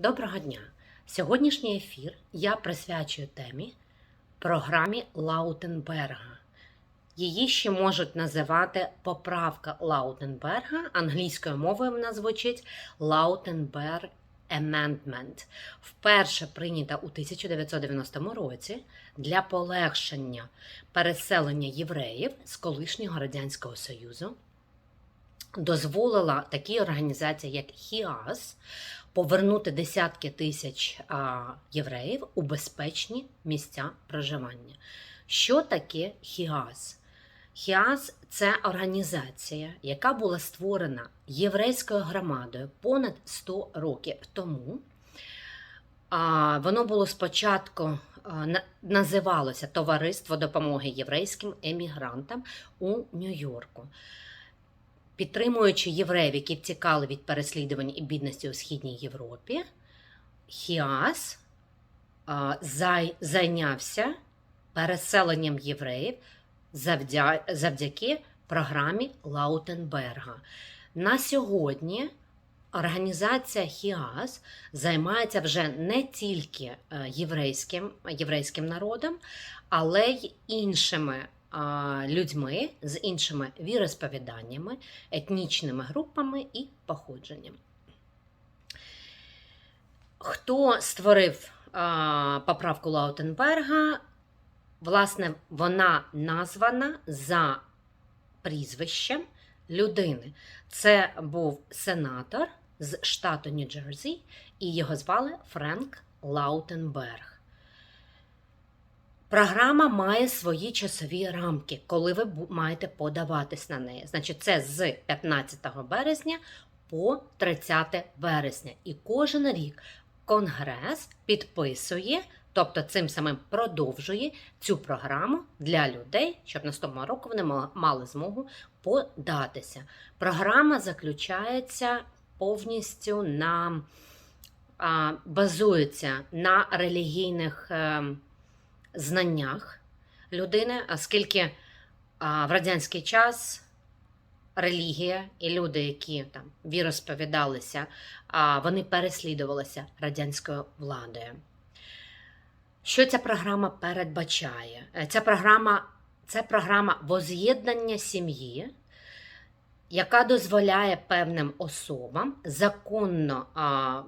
Доброго дня! Сьогоднішній ефір я присвячую темі програмі Лаутенберга. Її ще можуть називати поправка Лаутенберга. Англійською мовою вона звучить Lautenberg Amendment. Вперше прийнята у 1990 році для полегшення переселення євреїв з колишнього Радянського Союзу. Дозволила такій організації, як ХІАС, повернути десятки тисяч євреїв у безпечні місця проживання. Що таке ХІАС? ХІАС це організація, яка була створена єврейською громадою понад 100 років тому. Воно було спочатку називалося Товариство допомоги єврейським емігрантам у Нью-Йорку. Підтримуючи євреїв, які втікали від переслідувань і бідності у Східній Європі, Хіас зайнявся переселенням євреїв завдя, завдяки програмі Лаутенберга. На сьогодні організація Хіас займається вже не тільки е, єврейським, єврейським народом, але й іншими людьми з іншими віросповіданнями, етнічними групами і походженням. Хто створив поправку Лаутенберга? Власне, вона названа за прізвищем людини. Це був сенатор з штату Нью-Джерсі, і його звали Френк Лаутенберг. Програма має свої часові рамки, коли ви маєте подаватись на неї. Значить, це з 15 березня по 30 вересня. І кожен рік Конгрес підписує, тобто цим самим продовжує цю програму для людей, щоб наступного року вони мали змогу податися. Програма заключається повністю на базується на релігійних. Знаннях людини, оскільки в радянський час релігія і люди, які там віросповідалися, вони переслідувалися радянською владою. Що ця програма передбачає? Е, Ця програма це програма воз'єднання сім'ї, яка дозволяє певним особам, законно,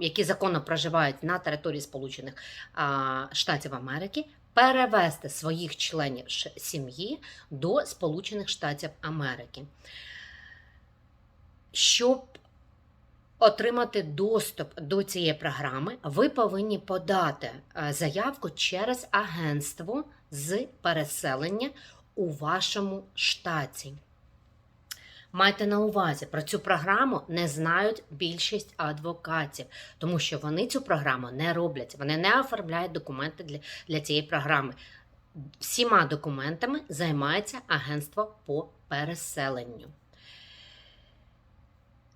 які законно проживають на території Сполучених Штатів Америки, перевести своїх членів сім'ї до Сполучених Штатів Америки. Щоб отримати доступ до цієї програми, ви повинні подати е, заявку через агентство з переселення у вашому штаті. Майте на увазі, про цю програму не знають більшість адвокатів, тому що вони цю програму не роблять, вони не оформляють документи для, для цієї програми. Всіма документами займається агентство по переселенню.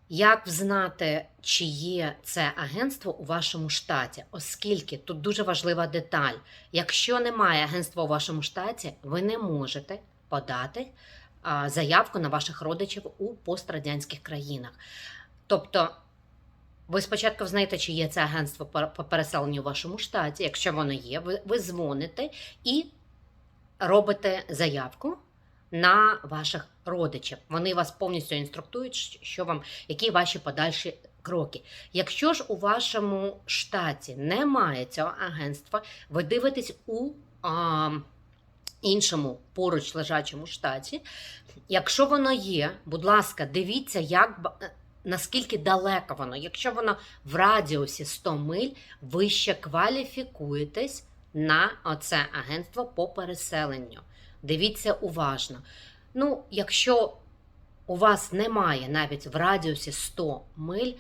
Як взнати, чи є це агентство у вашому штаті? Оскільки тут дуже важлива деталь. Якщо немає агентства у вашому штаті, ви не можете подати заявку на ваших родичів у пострадянських країнах. Тобто, ви спочатку знаєте, чи є це агентство по переселенню у вашому штаті. Якщо воно є, ви, ви дзвоните і робите заявку на ваших родичів. Вони вас повністю інструктують, що вам, які ваші подальші кроки. Якщо ж у вашому штаті немає цього агентства, ви дивитесь у а, іншому поруч лежачому штаті. Якщо воно є, будь ласка, дивіться, як наскільки далеко воно. Якщо воно в радіусі 100 миль, ви ще кваліфікуєтесь на оце агентство по переселенню. Дивіться уважно. Ну, якщо у вас немає навіть в радіусі 100 миль,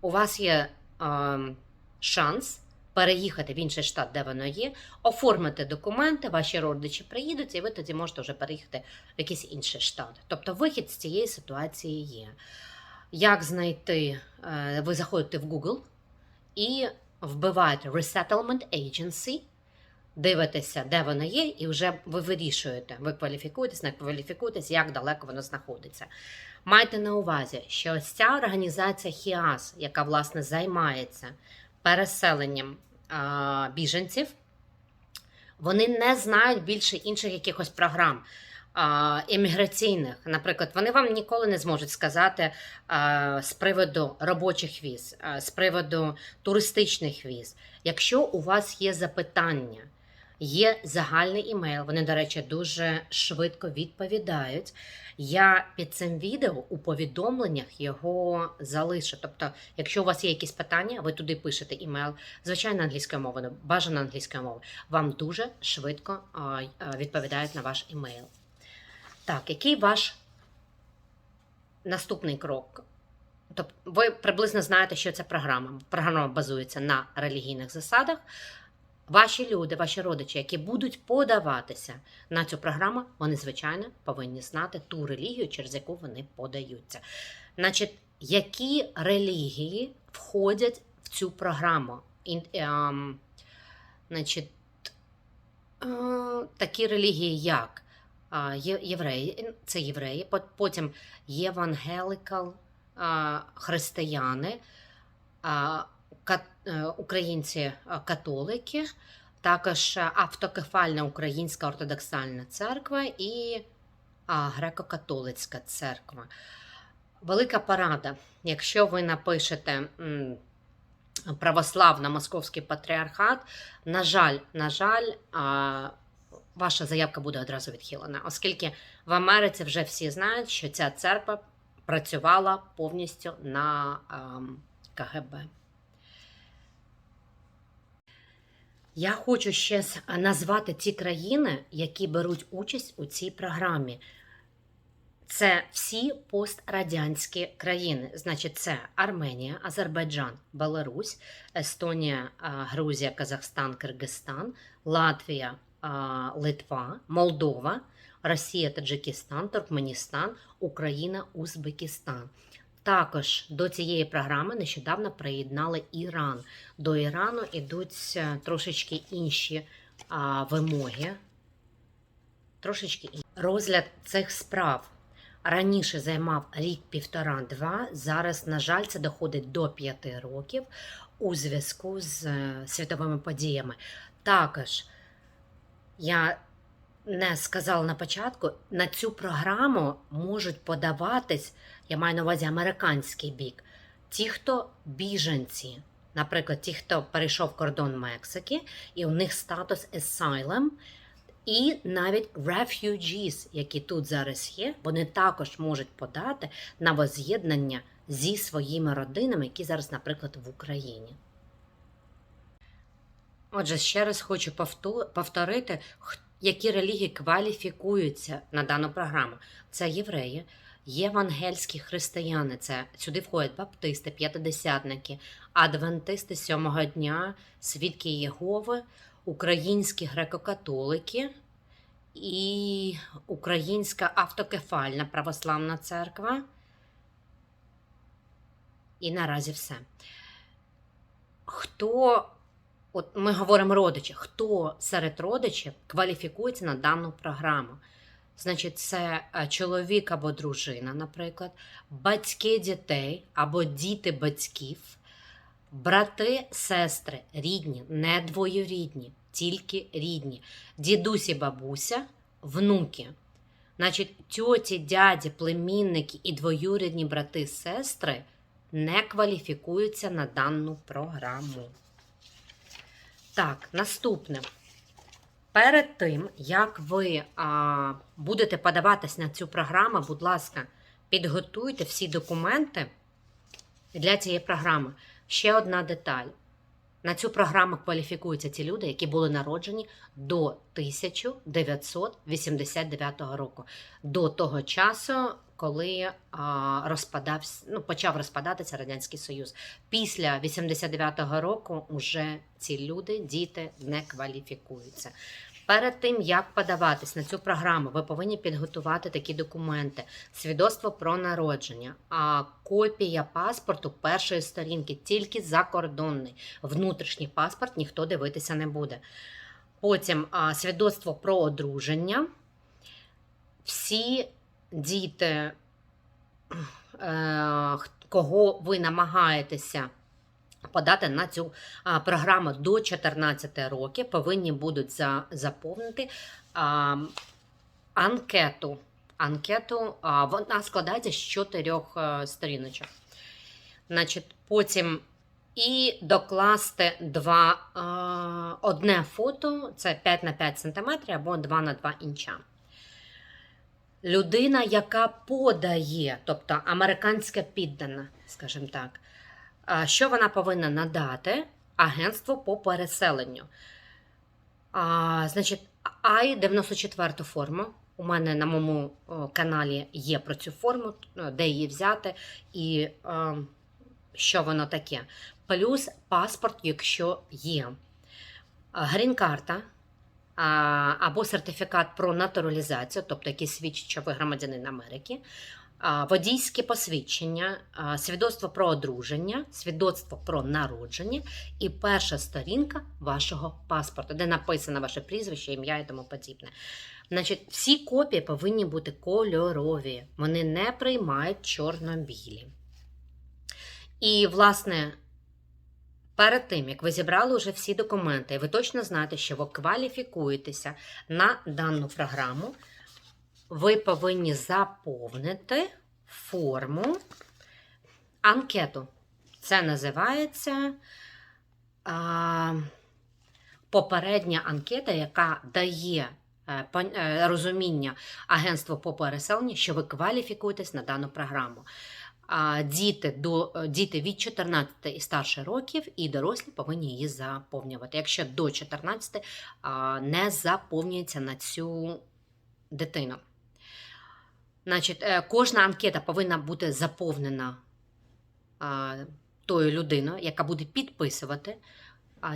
у вас є ем, шанс переїхати в інший штат, де воно є, оформити документи, ваші родичі приїдуть, і ви тоді можете вже переїхати в якийсь інший штат. Тобто вихід з цієї ситуації є. Як знайти? Е, Ви заходите в Google і вбиваєте Resettlement Agency, дивитеся, де воно є, і вже ви вирішуєте, ви кваліфікуєтесь, не кваліфікуєтесь, як далеко воно знаходиться. Майте на увазі, що ось ця організація ХІАС, яка власне займається переселенням біженців, вони не знають більше інших якихось програм. еміграційних. Наприклад, вони вам ніколи не зможуть сказати з приводу робочих віз, з приводу туристичних віз. Якщо у вас є запитання, є загальний імейл, вони, до речі, дуже швидко відповідають. Я під цим відео у повідомленнях його залишу. Тобто, якщо у вас є якісь питання, ви туди пишете імейл, звичайно, англійською мовою, бажано англійською мовою. Вам дуже швидко відповідають на ваш імейл. Так, який ваш наступний крок? Тобто, ви приблизно знаєте, що це програма. Програма базується на релігійних засадах. Ваші люди, ваші родичі, які будуть подаватися на цю програму, вони, звичайно, повинні знати ту релігію, через яку вони подаються. Значить, які релігії входять в цю програму? Ем, значить, е, такі релігії, як а, євреї, це євреї, потім євангеликал, а, християни, е, українці а, католики, також автокефальна Українська ортодоксальна церква і греко-католицька церква. Велика порада. Якщо ви напишете православна Московський патріархат, на жаль, на жаль, ваша заявка буде одразу відхилена, оскільки в Америці вже всі знають, що ця церква працювала повністю на ем, КГБ. Я хочу ще назвати ті країни, які беруть участь у цій програмі. Це всі пострадянські країни. Значить, це Арменія, Азербайджан, Беларусь, Естонія, Грузія, Казахстан, Киргизстан, Латвія, Литва, Молдова, Росія, Таджикистан, Туркменістан, Україна, Узбекистан. Також до цієї програми нещодавно приєднали Іран. До Ірану йдуть е, трошечки інші а, вимоги. Трошечки розгляд цих справ раніше займав рік, півтора-два. Зараз, на жаль, це доходить до п'яти років у зв'язку з е, світовими подіями. Також я не сказала на початку, на цю програму можуть подаватись, я маю на увазі американський бік, ті, хто біженці. Наприклад, ті, хто перейшов кордон Мексики, і у них статус asylum, і навіть refugees, які тут зараз є, вони також можуть подати на воз'єднання зі своїми родинами, які зараз, наприклад, в Україні. Отже, ще раз хочу повторити, х- які релігії кваліфікуються на дану програму. Це євреї, євангельські християни, це сюди входять баптисти, п'ятидесятники, адвентисти сьомого дня, свідки Єгови, українські греко-католики і Українська автокефальна православна церква. І наразі все. Хто, от ми говоримо родичі, хто серед родичів кваліфікується на дану програму? Значить, це е, чоловік або дружина, наприклад, батьки дітей або діти батьків, брати, сестри, рідні, не двоюрідні, тільки рідні, дідусі, бабуся, внуки. Значить, тьоті, дяді, племінники і двоюрідні брати, сестри не кваліфікуються на дану програму. Так, наступне. Перед тим, як ви а, будете подаватись на цю програму, будь ласка, підготуйте всі документи для цієї програми. Ще одна деталь. На цю програму кваліфікуються ті люди, які були народжені до 1989 року, до того часу, коли а, розпадався, ну, почав розпадатися Радянський Союз. Після 89-го року вже ці люди, діти, не кваліфікуються. Перед тим, як подаватись на цю програму, ви повинні підготувати такі документи: свідоцтво про народження, а копія паспорту першої сторінки, тільки закордонний. Внутрішній паспорт ніхто дивитися не буде. Потім а, свідоцтво про одруження. Всі діти, е, кого ви намагаєтеся подати на цю програму до 14 років, повинні будуть за, заповнити анкету. Анкету вона складається з чотирьох а, сторіночок. Значить, потім і докласти два, одне фото, це 5 на 5 см або 2 на 2 інча. Людина, яка подає, тобто американська піддана, скажімо так, що вона повинна надати агентству по переселенню. А, значить, I-94 форму. У мене на моєму каналі є про цю форму, е, де її взяти і е, що воно таке. Плюс паспорт, якщо є. Грін-карта а, або сертифікат про натуралізацію, тобто який свідчить, що ви громадянин Америки, водійське посвідчення, свідоцтво про одруження, свідоцтво про народження і перша сторінка вашого паспорту, де написано ваше прізвище, ім'я і тому подібне. Значить, всі копії повинні бути кольорові, вони не приймають чорно-білі. І, власне, перед тим, як ви зібрали вже всі документи, і ви точно знаєте, що ви кваліфікуєтеся на дану програму, ви повинні заповнити форму анкету. Це називається а, попередня анкета, яка дає е, е, розуміння агентству по переселенню, що ви кваліфікуєтесь на дану програму. Діти, до, е, діти від 14 і старше років і дорослі повинні її заповнювати. Якщо до 14 не заповнюється на цю дитину. Значить, е, кожна анкета повинна бути заповнена тою людиною, яка буде підписувати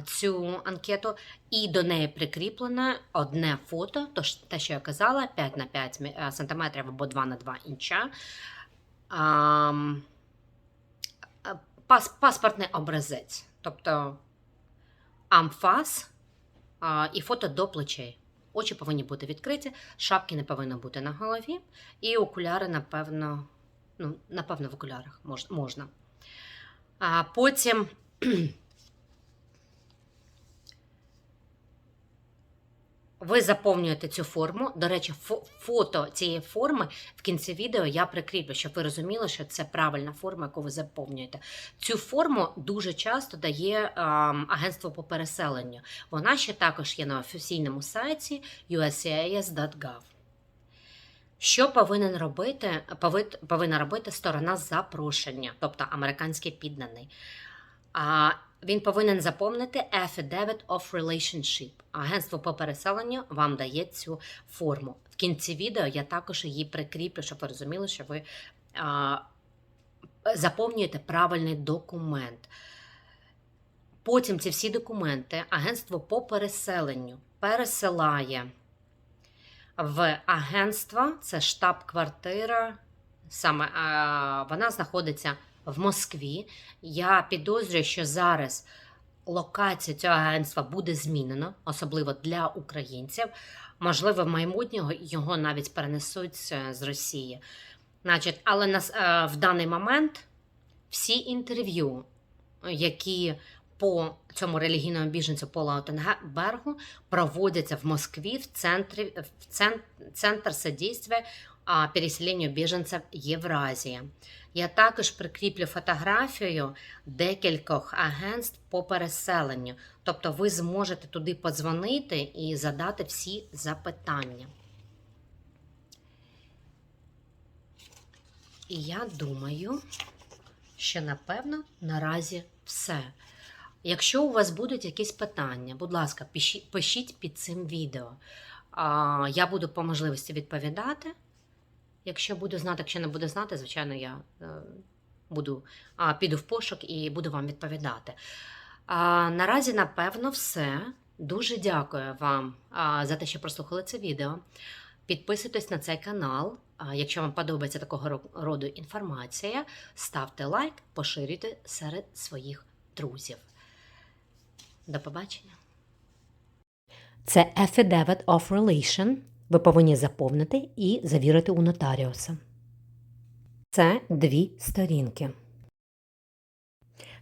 цю анкету, і до неї прикріплене одне фото, те, що я казала, 5 на 5 мі- е, сантиметрів або 2 на 2 інча. А, пас, паспортний образець, тобто амфас а, і фото до плечей. Очі повинні бути відкриті, шапки не повинно бути на голові, і окуляри, напевно, ну, напевно, в окулярах можна. А потім ви заповнюєте цю форму. До речі, фото цієї форми в кінці відео я прикріплю, щоб ви розуміли, що це правильна форма, яку ви заповнюєте. Цю форму дуже часто дає ем, агентство по переселенню. Вона ще також є на офіційному сайті uscis.gov. Що повинен робити, повинна робити сторона запрошення, тобто американський підданий? Він повинен заповнити Affidavit of Relationship. Агентство по переселенню вам дає цю форму. В кінці відео я також її прикріплю, щоб ви розуміли, що ви а, заповнюєте правильний документ. Потім ці всі документи агентство по переселенню пересилає в агентство, це штаб-квартира. Саме а, вона знаходиться в Москві. Я підозрюю, що зараз локація цього агентства буде змінено, особливо для українців. Можливо, в майбутнього його навіть перенесуть е, з Росії. Значить, але на, е, в даний момент всі інтерв'ю, які по цьому релігійному біженцю Пола Отенгбергу проводяться в Москві в центрі в цен, центр содействия переселенню біженців Євразія. Я також прикріплю фотографію декількох агентств по переселенню. Тобто ви зможете туди подзвонити і задати всі запитання. І я думаю, що напевно наразі все. Якщо у вас будуть якісь питання, будь ласка, пишіть, під цим відео. Я буду по можливості відповідати. Якщо буду знати, якщо не буду знати, звичайно, я е, буду піду в пошук і буду вам відповідати. Наразі, напевно, все. Дуже дякую вам за те, що прослухали це відео. Підписуйтесь на цей канал. Якщо вам подобається такого роду інформація, ставте лайк, поширюйте серед своїх друзів. До побачення. Це Affidavit of Relation. Ви повинні заповнити і завірити у нотаріуса. Це дві сторінки.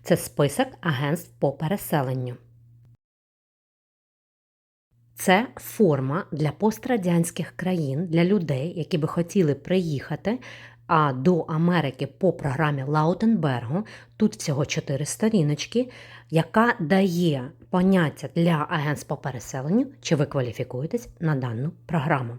Це список агентств по переселенню. Це форма для пострадянських країн, для людей, які би хотіли приїхати а, до Америки по програмі Лаутенбергу. Тут всього 4 сторіночки, яка дає поняття для агентств по переселенню, чи ви кваліфікуєтесь на дану програму.